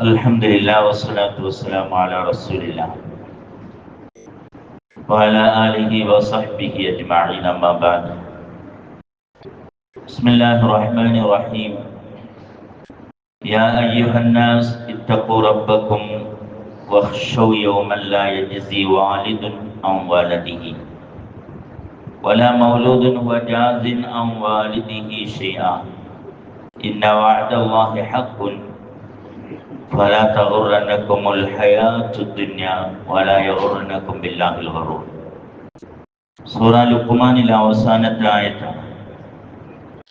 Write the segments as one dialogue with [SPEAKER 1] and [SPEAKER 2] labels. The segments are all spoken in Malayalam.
[SPEAKER 1] الحمد لله والصلاة والسلام على رسول الله وعلى آله وصحبه أجمعين أما بعد بسم الله الرحمن الرحيم يا أيها الناس اتقوا ربكم واخشوا يوما لا يجزي والد عن والده ولا مولود هو جاز عن والده شيئا إن وعد الله حق فلا تغرنكم الحياة الدنيا ولا يغرنكم بالله الغرور സൂറ ലുക്കുമാനിലെ അവസാനത്തെ ആയത്താണ്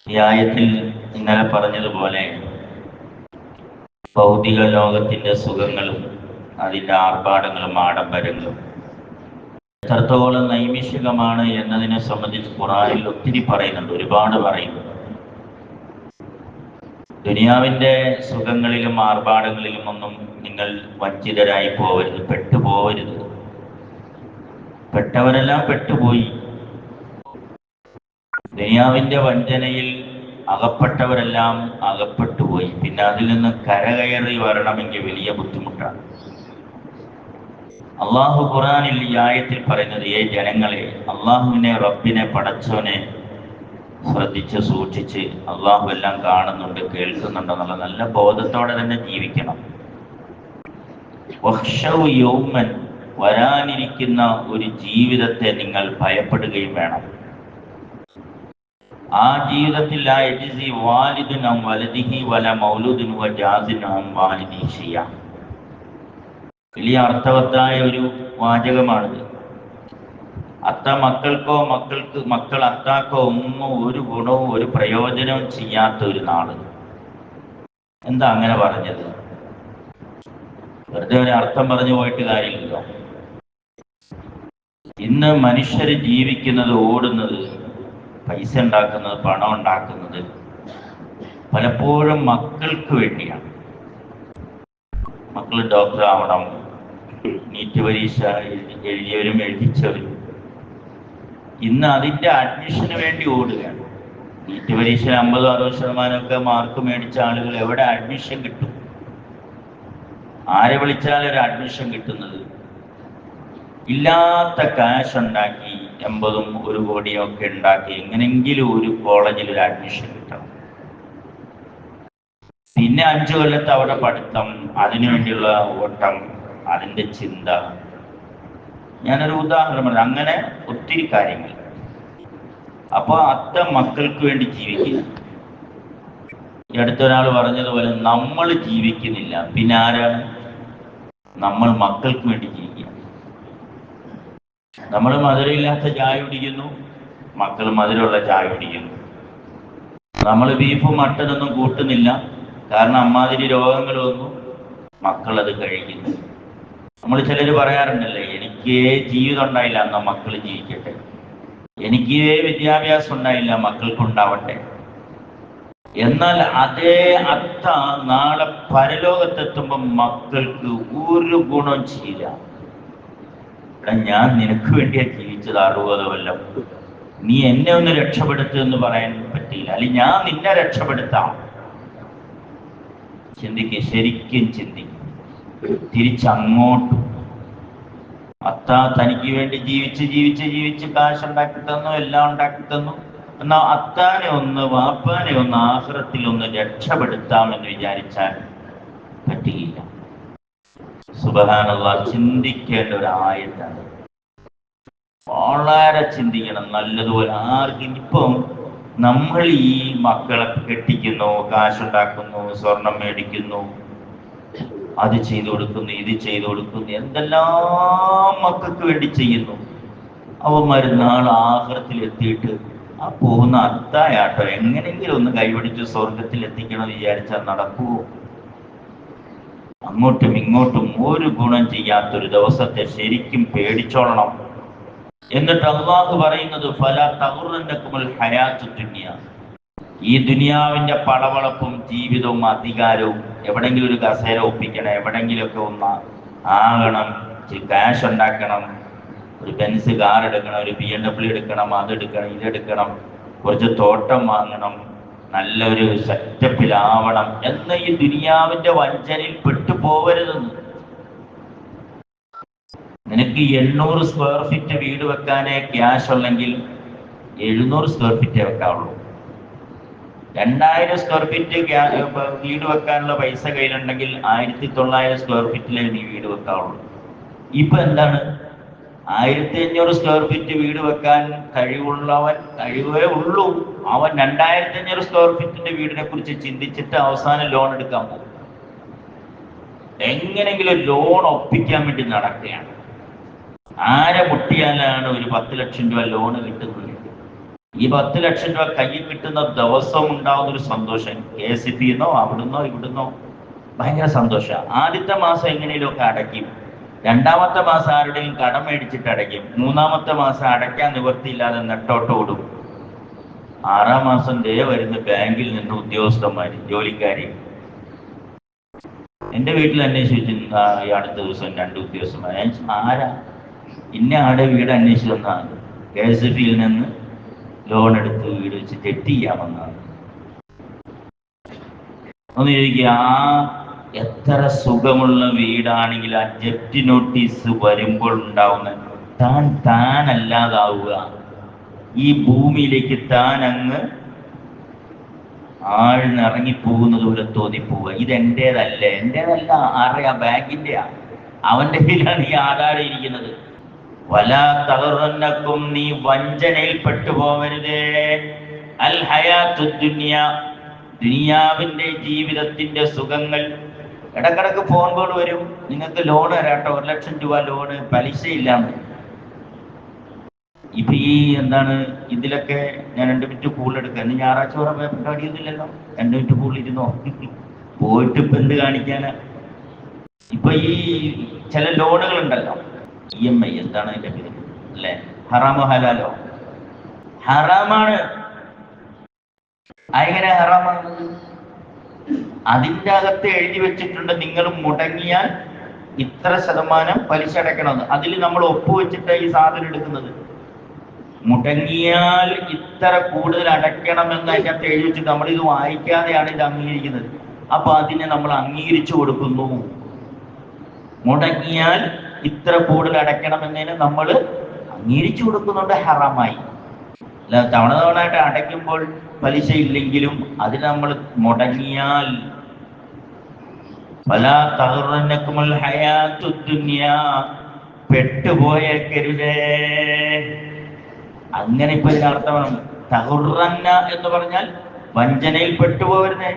[SPEAKER 1] ഈ ആയത്തിൽ ഇന്നലെ പറഞ്ഞതുപോലെ ഭൗതിക ലോകത്തിന്റെ സുഖങ്ങളും അതിൻ്റെ ആർഭാടങ്ങളും ആഡംബരങ്ങളും എത്രത്തോളം നൈമിഷികമാണ് എന്നതിനെ സംബന്ധിച്ച് ഖുറാനിൽ ഒത്തിരി പറയുന്നുണ്ട് ഒരുപാട് പറയുന്നുണ്ട് ദുനിയാവിന്റെ സുഖങ്ങളിലും ആർഭാടങ്ങളിലും ഒന്നും നിങ്ങൾ വഞ്ചിതരായി പോവരുത് പെട്ടുപോവരുത്. പെട്ടവരെല്ലാം പെട്ടുപോയി. ദുനിയാവിന്റെ വഞ്ചനയിൽ അകപ്പെട്ടവരെല്ലാം അകപ്പെട്ടുപോയി. പിന്നെ അതിൽ നിന്ന് കരകയറി വരണമെങ്കിൽ വലിയ ബുദ്ധിമുട്ടാണ്. അള്ളാഹു ഖുറാനിൽ ഈ ആയത്തിൽ പറയുന്നത് ഏ ജനങ്ങളെ അള്ളാഹുവിനെ റബ്ബിനെ പടച്ചവനെ ശ്രദ്ധിച്ച് സൂക്ഷിച്ച് അള്ളാഹു എല്ലാം കാണുന്നുണ്ട് കേൾക്കുന്നുണ്ട് എന്നുള്ള നല്ല ബോധത്തോടെ തന്നെ ജീവിക്കണം. യൗമൻ വരാനിരിക്കുന്ന ഒരു ജീവിതത്തെ നിങ്ങൾ ഭയപ്പെടുകയും വേണം. ആ ജീവിതത്തിൽ ആ എജിസി വാലിദിനും വലതിഹി വല മൗലൂദിനും ജാസിനും വാലിദി വലിയ അർത്ഥവത്തായ ഒരു വാചകമാണിത്. അത്ത മക്കൾക്കോ മക്കൾക്ക് മക്കൾ അത്താക്കോ ഒന്നും ഒരു ഗുണവും ഒരു പ്രയോജനവും ചെയ്യാത്ത ഒരു നാൾ എന്താ അങ്ങനെ പറഞ്ഞത്? വെറുതെ ഒരു അർത്ഥം പറഞ്ഞു പോയിട്ട് കാര്യമില്ലല്ലോ. ഇന്ന് മനുഷ്യർ ജീവിക്കുന്നത് ഓടുന്നത് പൈസ ഉണ്ടാക്കുന്നത് പണം ഉണ്ടാക്കുന്നത് പലപ്പോഴും മക്കൾക്ക് വേണ്ടിയാണ്. മക്കൾ ഡോക്ടർ ആവണം നീറ്റ് പരീക്ഷ എഴുതി എഴുതിയവരും എഴുതിച്ചവരും ഇന്ന് അതിന്റെ അഡ്മിഷന് വേണ്ടി ഓടുകയാണ്. നീറ്റ് പരീക്ഷ അമ്പതോ അറുപത് ശതമാനമൊക്കെ മാർക്ക് മേടിച്ച ആളുകൾ എവിടെ അഡ്മിഷൻ കിട്ടും? ആരെ വിളിച്ചാൽ ഒരു അഡ്മിഷൻ കിട്ടുന്നത്? ഇല്ലാത്ത കാശ് ഉണ്ടാക്കി എൺപതും ഒരു കോടിയും ഒക്കെ ഉണ്ടാക്കി എങ്ങനെങ്കിലും ഒരു കോളേജിൽ ഒരു അഡ്മിഷൻ കിട്ടണം. പിന്നെ അഞ്ചു കൊല്ലത്തെ അവിടെ പഠിത്തം അതിനുവേണ്ടിയുള്ള ഓട്ടം അതിന്റെ ചിന്ത. ഞാനൊരു ഉദാഹരണം പറഞ്ഞു. അങ്ങനെ ഒത്തിരി കാര്യങ്ങൾ. അപ്പോൾ അത്ത മക്കൾക്ക് വേണ്ടി ജീവിക്കുക. ഈ അടുത്തൊരാൾ പറഞ്ഞതുപോലെ നമ്മൾ ജീവിക്കുന്നില്ല. പിന്നെ ആരാണ്? നമ്മൾ മക്കൾക്ക് വേണ്ടി ജീവിക്കുക. നമ്മൾ മധുരമില്ലാത്ത ചായ കുടിക്കുന്നു. മക്കൾ മധുരമുള്ള ചായ കുടിക്കുന്നു. നമ്മൾ ബീഫും മട്ടനൊന്നും കൂട്ടുന്നില്ല. കാരണം അമ്മാതിരി രോഗങ്ങൾ വന്നു. മക്കൾ അത് കഴിക്കുന്നു. നമ്മൾ ചിലർ പറയാറുണ്ടല്ലേ എനിക്ക് ജീവിതം ഉണ്ടായില്ല എന്നാ മക്കൾ ജീവിക്കട്ടെ. എനിക്ക് വിദ്യാഭ്യാസം ഉണ്ടായില്ല മക്കൾക്ക് ഉണ്ടാവട്ടെ. എന്നാൽ അതേ അത്ത നാളെ പരലോകത്തെത്തുമ്പോൾ മക്കൾക്ക് ഒരു ഗുണം ചെയ്യില്ല. ഞാൻ നിനക്ക് വേണ്ടിയാ ജീവിച്ചത് അറുപത് കൊല്ലം നീ എന്നെ ഒന്ന് രക്ഷപ്പെടുത്തു എന്ന് പറയാൻ പറ്റിയില്ല. അല്ലെങ്കിൽ ഞാൻ നിന്നെ രക്ഷപ്പെടുത്താം. ചിന്തിക്കും ശരിക്കും ചിന്തിക്കും. തിരിച്ചങ്ങോട്ടും അത്ത തനിക്ക് വേണ്ടി ജീവിച്ച് ജീവിച്ച് ജീവിച്ച് കാശ് ഉണ്ടാക്കി തന്നു എല്ലാം ഉണ്ടാക്കി തന്നു. എന്നാ അത്താനെ ഒന്ന് വാപ്പാനെ ഒന്ന് ആഹ്റത്തിൽ ഒന്ന് രക്ഷപ്പെടുത്താമെന്ന് വിചാരിച്ചാൽ പറ്റുകയില്ല സുബഹാനുള്ള ചിന്തിക്കേണ്ട ഒരു ആയത്താണ്. വളരെ ചിന്തിക്കണം നല്ലതുപോലെ ആർക്കും ഇപ്പം നമ്മൾ ഈ മക്കളെ കെട്ടിക്കുന്നു കാശുണ്ടാക്കുന്നു സ്വർണം മേടിക്കുന്നു അത് ചെയ്തു കൊടുക്കുന്നു ഇത് ചെയ്തു കൊടുക്കുന്നു എന്തെല്ലാം മക്കൾക്ക് വേണ്ടി ചെയ്യുന്നു. അവന്മാർ നാളെ ആഹ്റത്തിൽ എത്തിയിട്ട് ആ പോകുന്ന അത്തായാട്ടോ എങ്ങനെയെങ്കിലും ഒന്ന് കൈപിടിച്ച് സ്വർഗത്തിൽ എത്തിക്കണം വിചാരിച്ചാൽ നടക്കുവോ അങ്ങോട്ടും ഇങ്ങോട്ടും ഒരു ഗുണം ചെയ്യാത്തൊരു ദിവസത്തെ ശരിക്കും പേടിച്ചോളണം. എന്നിട്ട് അള്ളാഹ് പറയുന്നത് ഫല തകുറന്നക്കുമുൽ ഹയാത്തു ദുനിയ ഈ ദുനിയാവിന്റെ പളവളപ്പും ജീവിതവും അധികാരവും എവിടെങ്കിലും ഒരു കസേര ഒപ്പിക്കണം എവിടെങ്കിലുമൊക്കെ ഒന്ന് ആകണം ക്യാഷ് ഉണ്ടാക്കണം ഒരു ബെൻസ് കാർ എടുക്കണം ഒരു ബി എം ഡബ്ല്യു എടുക്കണം അതെടുക്കണം ഇതെടുക്കണം കുറച്ച് തോട്ടം വാങ്ങണം നല്ലൊരു സെറ്റപ്പിലാവണം എന്ന ഈ ദുനിയാവിന്റെ വഞ്ചനയിൽ പെട്ടുപോകരുതെന്ന് നിനക്ക് എണ്ണൂറ് സ്ക്വയർ ഫീറ്റ് വീട് വെക്കാനേ ക്യാഷ് ഉള്ളെങ്കിൽ എഴുന്നൂറ് സ്ക്വയർ ഫീറ്റേ വെക്കാവുള്ളൂ. രണ്ടായിരം സ്ക്വയർ ഫീറ്റ് വീട് വെക്കാനുള്ള പൈസ കയ്യിലുണ്ടെങ്കിൽ ആയിരത്തി തൊള്ളായിരം സ്ക്വയർ ഫീറ്റിലേ നീ വീട് വെക്കാവുള്ളൂ. ഇപ്പൊ എന്താണ്? ആയിരത്തി അഞ്ഞൂറ് സ്ക്വയർ ഫീറ്റ് വീട് വെക്കാൻ കഴിവുള്ളവൻ കഴിവേ ഉള്ളൂ. അവൻ രണ്ടായിരത്തി അഞ്ഞൂറ് സ്ക്വയർ ഫീറ്റിന്റെ വീടിനെ കുറിച്ച് ചിന്തിച്ചിട്ട് അവസാനം ലോൺ എടുക്കാൻ പോകും. എങ്ങനെങ്കിലും ലോൺ ഒപ്പിക്കാൻ വേണ്ടി നടക്കുകയാണ്. ആരെ മുട്ടിയാലാണ് ഒരു പത്ത് ലക്ഷം രൂപ ലോൺ കിട്ടുന്നത്? ഈ പത്ത് ലക്ഷം രൂപ കയ്യിൽ കിട്ടുന്ന ദിവസം ഉണ്ടാവുന്ന ഒരു സന്തോഷം. കെ എസ് ഇ പിന്നോ അവിടുന്നോ ഇവിടുന്നോ. ഭയങ്കര സന്തോഷമാണ് ആദ്യത്തെ മാസം എങ്ങനെയൊക്കെ അടയ്ക്കും. രണ്ടാമത്തെ മാസം ആരുടെയും കടം മേടിച്ചിട്ട് അടയ്ക്കും. മൂന്നാമത്തെ മാസം അടയ്ക്കാൻ നിവർത്തിയില്ലാതെ നെട്ടോട്ടോടും ആറാം മാസം ദേ വരുന്ന ബാങ്കിൽ നിന്ന് ഉദ്യോഗസ്ഥന്മാര് ജോലിക്കാരി. എന്റെ വീട്ടിൽ അന്വേഷിച്ചു ഈ അടുത്ത ദിവസം രണ്ട് ഉദ്യോഗസ്ഥന്മാർ ആരാ? ഇന്ന ആടെ വീട് അന്വേഷിച്ചു തന്നാണ് കെ എസ് എഫ് നിന്ന് ലോൺ എടുത്ത് വീട് വെച്ച് തെറ്റ് ചെയ്യാമെന്നാണ് ഒന്ന് ചോദിക്കുക ആ എത്ര സുഖമുള്ള വീടാണെങ്കിൽ ആ ജപ്തി നോട്ടീസ് വരുമ്പോൾ ഉണ്ടാവുന്ന താൻ താനല്ലാതാവുക. ഈ ഭൂമിയിലേക്ക് താൻ അങ്ങ് ആഴ്ന്നിറങ്ങിപ്പോകുന്നത് പോലെ തോന്നിപ്പോവുക ഇത് എന്റേതല്ല എന്റേതല്ല ആരുടെ? ആ ബാങ്കിന്റെയാ അവന്റെ കയ്യിലാണ് ഈ ആധാരം ഇരിക്കുന്നത്. വല തകർന്നക്കും നീ വഞ്ചനയിൽ പെട്ടുപോകരുതേ അൽ ദുനിയാവിന്റെ ജീവിതത്തിന്റെ സുഖങ്ങൾ. ഇടക്കിടക്ക് ഫോൺ കോൾ വരും. നിങ്ങൾക്ക് ലോൺ തരാട്ടോ. ഒരു ലക്ഷം രൂപ ലോണ് പലിശയില്ലാന്ന് ഇപ്പൊ ഈ എന്താണ് ഇതിലൊക്കെ ഞാൻ രണ്ട് മിനിറ്റ് കൂടുതൽ എടുക്കുക ഇന്ന് ഞായറാഴ്ച വേറെ പരിപാടിയൊന്നുമില്ലല്ലോ രണ്ട് മിനിറ്റ് കൂടുതൽ ഇരുന്നോ? പോയിട്ട് ഇപ്പൊ എന്ത് കാണിക്കാനാ? ഇപ്പൊ ഈ ചില ലോണുകൾ ഉണ്ടല്ലോ ഇ എം ഐ എന്താണ് അതിന്റെ പേര്? അല്ലെ? ഹറാമോ ഹലാലോ? ഹറാമാണ്. എങ്ങനെ ഹറാമാണ്? അതിന്റെ അകത്ത് എഴുതി വെച്ചിട്ടുണ്ട് നിങ്ങൾ മുടങ്ങിയാൽ ഇത്ര ശതമാനം പലിശ അടയ്ക്കണമെന്ന്. അതിൽ നമ്മൾ ഒപ്പുവെച്ചിട്ട് ഈ സാധനം എടുക്കുന്നത്. മുടങ്ങിയാൽ ഇത്ര കൂടുതൽ അടയ്ക്കണമെന്ന് അതിനകത്ത് എഴുതി വെച്ചിട്ട് നമ്മൾ ഇത് വായിക്കാതെയാണ് ഇത് അംഗീകരിക്കുന്നത്. അപ്പൊ അതിനെ നമ്മൾ അംഗീകരിച്ചു കൊടുക്കുന്നു. മുടങ്ങിയാൽ ഇത്ര കൂടുതൽ അടയ്ക്കണമെന്നതിന് നമ്മൾ അംഗീകരിച്ചു കൊടുക്കുന്നുണ്ട് ഹറാമായി. അല്ല തവണ തവണ ആയിട്ട് അടയ്ക്കുമ്പോൾ പലിശ ഇല്ലെങ്കിലും അതിന് നമ്മൾ മുടങ്ങിയാൽ പല തകർന്നക്കുമൽ ഹയാത്തുന്യ പെട്ടുപോയേക്കരുതേ അങ്ങനെ ഇപ്പൊ അർത്ഥമാണ് തകുറന്ന എന്ന് പറഞ്ഞാൽ വഞ്ചനയിൽ പെട്ടുപോകരുതേ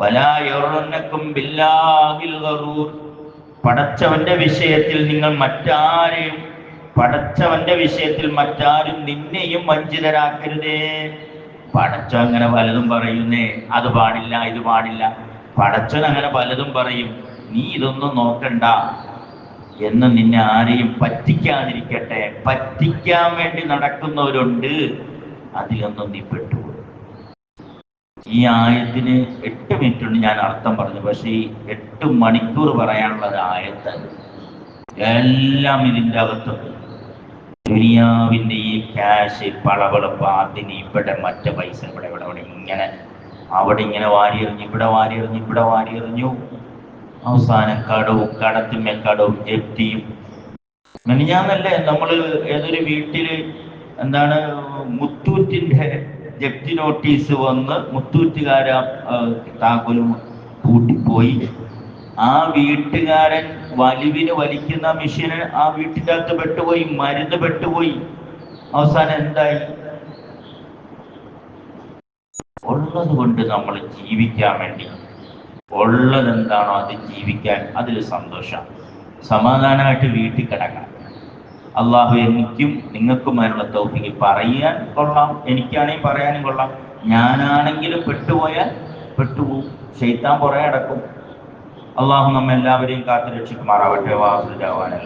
[SPEAKER 1] വലായൊറന്നക്കും ബില്ലാഹിൽ ഗറൂർ. പടച്ചവന്റെ വിഷയത്തിൽ നിങ്ങൾ മറ്റാരെയും പടച്ചവന്റെ വിഷയത്തിൽ മറ്റാരും നിന്നെയും വഞ്ചിതരാക്കരുതേ. പടച്ച അങ്ങനെ പലതും പറയുന്നേ അത് പാടില്ല ഇത് പാടില്ല. പടച്ചൻ അങ്ങനെ പലതും പറയും നീ ഇതൊന്നും നോക്കണ്ട. എന്ന് നിന്നെ ആരെയും പറ്റിക്കാതിരിക്കട്ടെ. പറ്റിക്കാൻ വേണ്ടി നടക്കുന്നവരുണ്ട്. അതിലൊന്നും നീ പെട്ടുപോകും ഈ ആയത്തിന് എട്ട് മിനിറ്റ് ഉണ്ട് ഞാൻ അർത്ഥം പറഞ്ഞു. പക്ഷേ ഈ എട്ട് മണിക്കൂർ പറയാനുള്ളത് ആയത്തല്ല. എല്ലാം ഇതിന്റെ അകത്തുണ്ട്. ദുനിയാവിന്റെ ഈ ക്യാഷ് പളവളപ്പ് അതിന് ഇവിടെ മറ്റേ പൈസ ഇവിടെ ഇവിടെ ഇവിടെ ഇങ്ങനെ അവിടെ ഇങ്ങനെ വാരിയെറിഞ്ഞു ഇവിടെ വാരിയെറിഞ്ഞു ഇവിടെ വാരിയെറിഞ്ഞു. അവസാനം കടവും കടത്തിന്മേൽ കടവും ജപ്തിയും മെനിഞ്ഞാന്നല്ലേ നമ്മൾ ഏതൊരു വീട്ടിൽ എന്താണ് മുത്തൂറ്റിന്റെ ജപ്തി നോട്ടീസ് വന്ന് മുത്തൂറ്റുകാര താക്കോലും കൂട്ടിപ്പോയി ആ വീട്ടുകാരൻ വലിവിന് വലിക്കുന്ന മെഷീന് ആ വീട്ടിന്റെ അകത്ത് പെട്ടുപോയി മരുന്ന് പെട്ടുപോയി. അവസാനം എന്തായി? ഉള്ളത് കൊണ്ട് നമ്മൾ ജീവിക്കാൻ വേണ്ടി. ഉള്ളത് എന്താണോ അത് ജീവിക്കാൻ അതിൽ സന്തോഷം. സമാധാനമായിട്ട് വീട്ടിൽ കിടക്കണം അള്ളാഹു എനിക്കും നിങ്ങൾക്കുമായുള്ള തൗഫിക്ക് പറയാൻ കൊള്ളാം എനിക്കാണെങ്കിൽ പറയാനും കൊള്ളാം. ഞാനാണെങ്കിലും പെട്ടുപോയാൽ പെട്ടുപോകും ഷെയ്ത്താൻ പുറകെ അടക്കും അള്ളാഹു നമ്മെല്ലാവരെയും കാത്തു രക്ഷിക്കുമാറാവട്ടെ വാസുദേവാനല്ല